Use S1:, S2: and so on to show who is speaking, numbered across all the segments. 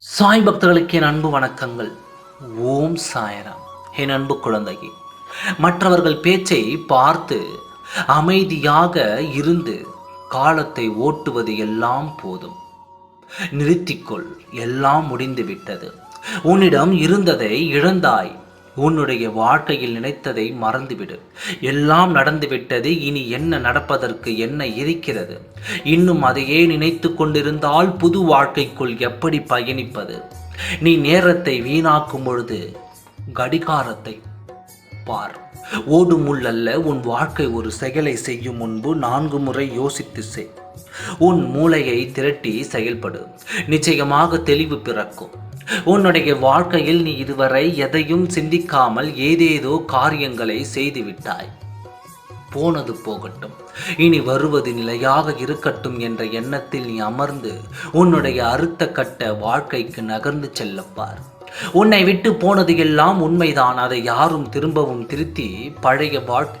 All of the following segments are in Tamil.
S1: சாய் பக்தர்களுக்கு என் அன்பு வணக்கங்கள். ஓம் சாயராம். என் அன்பு குழந்தையே மற்றவர்கள் பேச்சை பார்த்து அமைதியாக இருந்து காலத்தை ஓட்டுவது எல்லாம் போதும். நிறுத்திக்கொள் எல்லாம் முடிந்துவிட்டது. உன்னிடம் இருந்ததை இழந்தாய். உன்னுடைய வாழ்க்கையில் நினைத்ததை மறந்துவிடு. எல்லாம் நடந்துவிட்டது இனி என்ன நடப்பதற்கு என்ன இருக்கிறது? இன்னும் அதையே நினைத்து கொண்டிருந்தால் புது வாழ்க்கைக்குள் எப்படி பயணிப்பது? நீ நேரத்தை வீணாக்கும் பொழுது கடிகாரத்தை பார். ஓடும் உள்ளல்ல உன் வாழ்க்கை ஒரு செயலை செய்யும் முன்பு நான்கு முறை யோசித்து செய். உன் மூளையை திரட்டி செயல்படு. நிச்சயமாக தெளிவு பிறக்கும். உன்னுடைய வாழ்க்கையில் நீ இதுவரை எதையும் சிந்திக்காமல் ஏதேதோ காரியங்களை செய்துவிட்டாய். போனது போகட்டும். இனி வருவது நிலையாக இருக்கட்டும் என்ற எண்ணத்தில் நீ அமர்ந்து உன்னுடைய அறுத்த கட்ட வாழ்க்கைக்கு நகர்ந்து செல்லப்பார் உன்னை விட்டு போனது எல்லாம் உண்மைதான். அதை யாரும் திரும்பவும் திருத்தி பழைய வாழ்-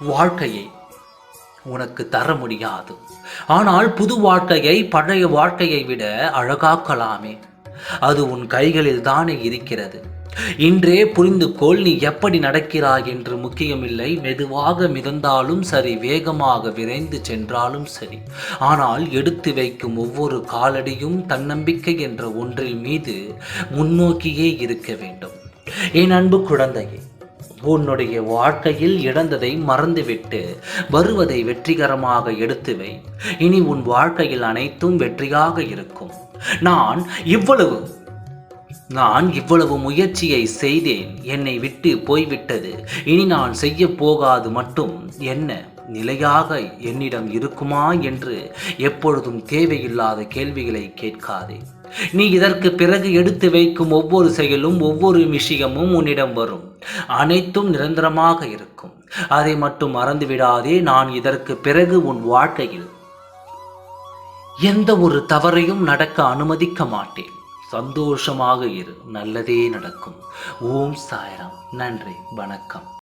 S1: வாழ்க்கையை உனக்கு தர முடியாது. ஆனால் புது வாழ்க்கையை பழைய வாழ்க்கையை விட அழகாக்கலாமே. அது உன் கைகளில் தானே இருக்கிறது. இன்றே புரிந்து கொள் நீ எப்படி நடக்கிறாய் என்று முக்கியமில்லை. மெதுவாக மிதந்தாலும் சரி வேகமாக விரைந்து சென்றாலும் சரி. ஆனால் எடுத்து வைக்கும் ஒவ்வொரு காலடியும் தன்னம்பிக்கை என்ற ஒன்றில் மீது முன்னோக்கியே இருக்க வேண்டும். என் அன்பு குழந்தையே உன்னுடைய வாழ்க்கையில் இழந்ததை மறந்துவிட்டு வருவதை வெற்றிகரமாக எடுத்து வை. இனி உன் வாழ்க்கையில் அனைத்தும் வெற்றியாக இருக்கும். நான் இவ்வளவு நான் இவ்வளவு முயற்சியை செய்தேன் என்னை விட்டு போய்விட்டது. இனி நான் செய்ய போகாது மட்டும் என்ன நிலையாக என்னிடம் இருக்குமா என்று எப்பொழுதும் தேவையில்லாத கேள்விகளை கேட்காதே. நீ இதற்கு பிறகு எடுத்து வைக்கும் ஒவ்வொரு செயலும் ஒவ்வொரு விஷயமும் உன்னிடம் வரும். அனைத்தும் நிரந்தரமாக இருக்கும். அதை மட்டும் மறந்துவிடாதே நான் இதற்கு பிறகு உன் வாழ்க்கையில் எந்த ஒரு தவறையும் நடக்க அனுமதிக்க மாட்டேன். சந்தோஷமாக இரு நல்லதே நடக்கும். ஓம் சாய்ராம். நன்றி வணக்கம்.